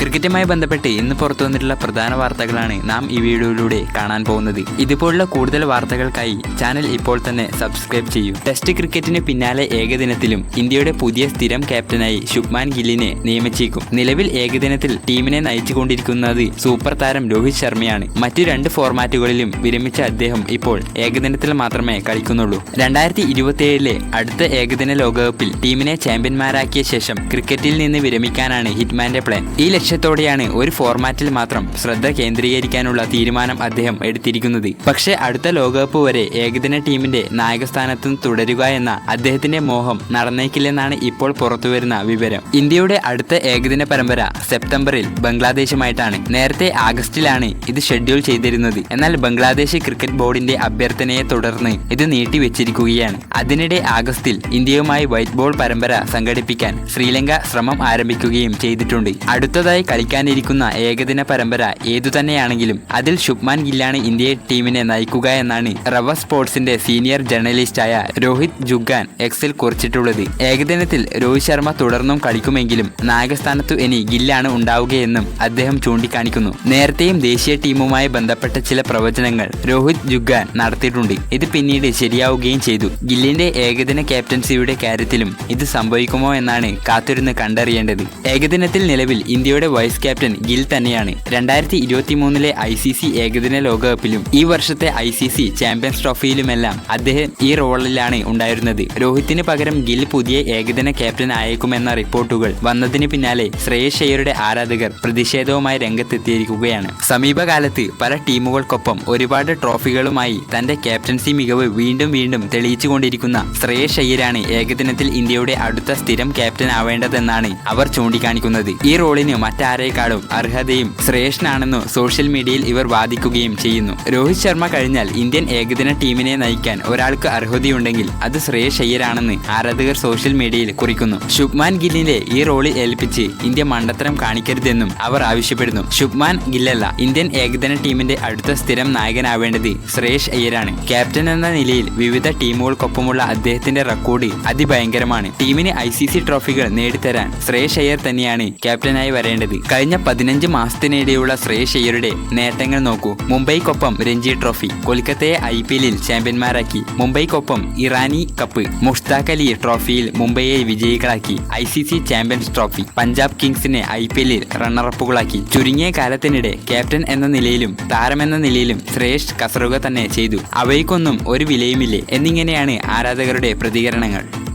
ക്രിക്കറ്റുമായി ബന്ധപ്പെട്ട് ഇന്ന് പുറത്തു വന്നിട്ടുള്ള പ്രധാന വാർത്തകളാണ് നാം ഈ വീഡിയോയിലൂടെ കാണാൻ പോകുന്നത്. ഇതുപോലുള്ള കൂടുതൽ വാർത്തകൾക്കായി ചാനൽ ഇപ്പോൾ തന്നെ സബ്സ്ക്രൈബ് ചെയ്യൂ. ടെസ്റ്റ് ക്രിക്കറ്റിന് പിന്നാലെ ഏകദിനത്തിലും ഇന്ത്യയുടെ പുതിയ സ്ഥിരം ക്യാപ്റ്റനായി ശുഭ്മാൻ ഗില്ലിനെ നിയമിച്ചേക്കും. നിലവിൽ ഏകദിനത്തിൽ ടീമിനെ നയിച്ചുകൊണ്ടിരിക്കുന്നത് സൂപ്പർ താരം രോഹിത് ശർമ്മയാണ്. മറ്റു രണ്ട് ഫോർമാറ്റുകളിലും വിരമിച്ച അദ്ദേഹം ഇപ്പോൾ ഏകദിനത്തിൽ മാത്രമേ കളിക്കുന്നുള്ളൂ. രണ്ടായിരത്തി ഇരുപത്തിയേഴിലെ അടുത്ത ഏകദിന ലോകകപ്പിൽ ടീമിനെ ചാമ്പ്യന്മാരാക്കിയ ശേഷം ക്രിക്കറ്റിൽ നിന്ന് വിരമിക്കാനാണ് ഹിറ്റ്മാന്റെ പ്ലാൻ. ഈ ലക്ഷ്യത്തോടെയാണ് ഒരു ഫോർമാറ്റിൽ മാത്രം ശ്രദ്ധ കേന്ദ്രീകരിക്കാനുള്ള തീരുമാനം അദ്ദേഹം എടുത്തിരിക്കുന്നത്. പക്ഷേ അടുത്ത ലോകകപ്പ് വരെ ഏകദിന ടീമിന്റെ നായകസ്ഥാനത്ത് തുടരുക എന്ന അദ്ദേഹത്തിന്റെ മോഹം നടന്നേക്കില്ലെന്നാണ് ഇപ്പോൾ പുറത്തുവരുന്ന വിവരം. ഇന്ത്യയുടെ അടുത്ത ഏകദിന പരമ്പര സെപ്റ്റംബറിൽ ബംഗ്ലാദേശുമായിട്ടാണ്. നേരത്തെ ആഗസ്റ്റിലാണ് ഇത് ഷെഡ്യൂൾ ചെയ്തിരുന്നത്. എന്നാൽ ബംഗ്ലാദേശ് ക്രിക്കറ്റ് ബോർഡിന്റെ അഭ്യർത്ഥനയെ തുടർന്ന് ഇത് നീട്ടിവെച്ചിരിക്കുകയാണ്. അതിനിടെ ആഗസ്റ്റിൽ ഇന്ത്യയുമായി വൈറ്റ് ബോൾ പരമ്പര സംഘടിപ്പിക്കാൻ ശ്രീലങ്ക ശ്രമം ആരംഭിക്കുകയും ചെയ്തിട്ടുണ്ട്. അടുത്തതായി കളിക്കാനിരിക്കുന്ന ഏകദിന പരമ്പര ഏതുതന്നെയാണെങ്കിലും അതിൽ ശുഭ്മാൻ ഗില്ലാണ് ഇന്ത്യയെ ടീമിനെ നയിക്കുക എന്നാണ് റവ സ്പോർട്സിന്റെ സീനിയർ ജേർണലിസ്റ്റായ രോഹിത് ജുഗാൻ എക്സിൽ കുറിച്ചിട്ടുള്ളത്. ഏകദിനത്തിൽ രോഹിത് ശർമ്മ തുടർന്നും കളിക്കുമെങ്കിലും നായകസ്ഥാനത്തു ഇനി ഗില്ലാണ് ഉണ്ടാവുകയെന്നും അദ്ദേഹം ചൂണ്ടിക്കാണിക്കുന്നു. നേരത്തെയും ദേശീയ ടീമുമായി ബന്ധപ്പെട്ട ചില പ്രവചനങ്ങൾ രോഹിത് ജുഗാൻ നടത്തിയിട്ടുണ്ട്. ഇത് പിന്നീട് ശരിയാവുകയും ചെയ്തു. ഗില്ലിന്റെ ഏകദിന ക്യാപ്റ്റൻസിയുടെ കാര്യത്തിലും ഇത് സംഭവിക്കുമോ എന്നാണ് കാത്തിരുന്ന് കണ്ടറിയേണ്ടത്. ഏകദിനത്തിൽ നിലവിൽ ഇന്ത്യയുടെ വൈസ് ക്യാപ്റ്റൻ ഗിൽ തന്നെയാണ്. രണ്ടായിരത്തി ഇരുപത്തി മൂന്നിലെ ഐ സി സി ഏകദിന ലോകകപ്പിലും ഈ വർഷത്തെ ഐ സി സി ചാമ്പ്യൻസ് ട്രോഫിയിലുമെല്ലാം അദ്ദേഹം ഈ റോളിലാണ് ഉണ്ടായിരുന്നത്. രോഹിത്തിന് പകരം ഗിൽ പുതിയ ഏകദിന ക്യാപ്റ്റൻ ആയേക്കുമെന്ന റിപ്പോർട്ടുകൾ വന്നതിന് പിന്നാലെ ശ്രേയസ് അയ്യരുടെ ആരാധകർ പ്രതിഷേധവുമായി രംഗത്തെത്തിയിരിക്കുകയാണ്. സമീപകാലത്ത് പല ടീമുകൾക്കൊപ്പം ഒരുപാട് ട്രോഫികളുമായി തന്റെ ക്യാപ്റ്റൻസി മികവ് വീണ്ടും വീണ്ടും തെളിയിച്ചുകൊണ്ടിരിക്കുന്ന ശ്രേയസ് അയ്യരാണ് ഏകദിനത്തിൽ ഇന്ത്യയുടെ അടുത്ത സ്ഥിരം ക്യാപ്റ്റൻ ആവേണ്ടതെന്നാണ് അവർ ചൂണ്ടിക്കാണിക്കുന്നത്. ഈ റോളിന് മറ്റാരേക്കാളും അർഹതയും ശ്രേഷ്ഠനാണെന്നു സോഷ്യൽ മീഡിയയിൽ ഇവർ വാദിക്കുകയും ചെയ്യുന്നു. രോഹിത് ശർമ്മ കഴിഞ്ഞാൽ ഇന്ത്യൻ ഏകദിന ടീമിനെ നയിക്കാൻ ഒരാൾക്ക് അർഹതയുണ്ടെങ്കിൽ അത് ശ്രേയസ് അയ്യരാണെന്ന് ആരാധകർ സോഷ്യൽ മീഡിയയിൽ കുറിക്കുന്നു. ശുഭ്മാൻ ഗില്ലിനെ ഈ റോളിൽ ഏൽപ്പിച്ച് ഇന്ത്യ മണ്ടത്തരം കാണിക്കരുതെന്നും അവർ ആവശ്യപ്പെടുന്നു. ശുഭ്മാൻ ഗില്ലല്ല ഇന്ത്യൻ ഏകദിന ടീമിന്റെ അടുത്ത സ്ഥിരം നായകനാവേണ്ടത് ശ്രേയസ് അയ്യരാണ് ക്യാപ്റ്റൻ എന്ന നിലയിൽ വിവിധ ടീമുകൾക്കൊപ്പമുള്ള അദ്ദേഹത്തിന്റെ റെക്കോർഡ് അതിഭയങ്കരമാണ്. ടീമിന് ഐ ട്രോഫികൾ നേടിത്തരാൻ ശ്രേയസ് അയ്യർ തന്നെയാണ് ക്യാപ്റ്റനായി വരേണ്ടത്. കഴിഞ്ഞ പതിനഞ്ച് മാസത്തിനിടെയുള്ള ശ്രേയസ് അയ്യരുടെ നേട്ടങ്ങൾ നോക്കൂ. മുംബൈക്കൊപ്പം രഞ്ജി ട്രോഫി. കൊൽക്കത്തയെ ഐ പി എല്ലിൽ ചാമ്പ്യന്മാരാക്കി. മുംബൈക്കൊപ്പം ഇറാനി കപ്പ്. മുഷ്താഖ് അലി ട്രോഫിയിൽ മുംബൈയെ വിജയികളാക്കി. I C C champions trophy. Punjab കിങ്സിനെ ഐ പി എല്ലിൽ റണ്ണറപ്പുകളാക്കി. ചുരുങ്ങിയ കാലത്തിനിടെ ക്യാപ്റ്റൻ എന്ന നിലയിലും താരമെന്ന നിലയിലും ശ്രേഷ്ഠ കസറുക തന്നെ ചെയ്തു. അവയ്ക്കൊന്നും ഒരു വിലയുമില്ലേ എന്നിങ്ങനെയാണ് ആരാധകരുടെ പ്രതികരണങ്ങൾ.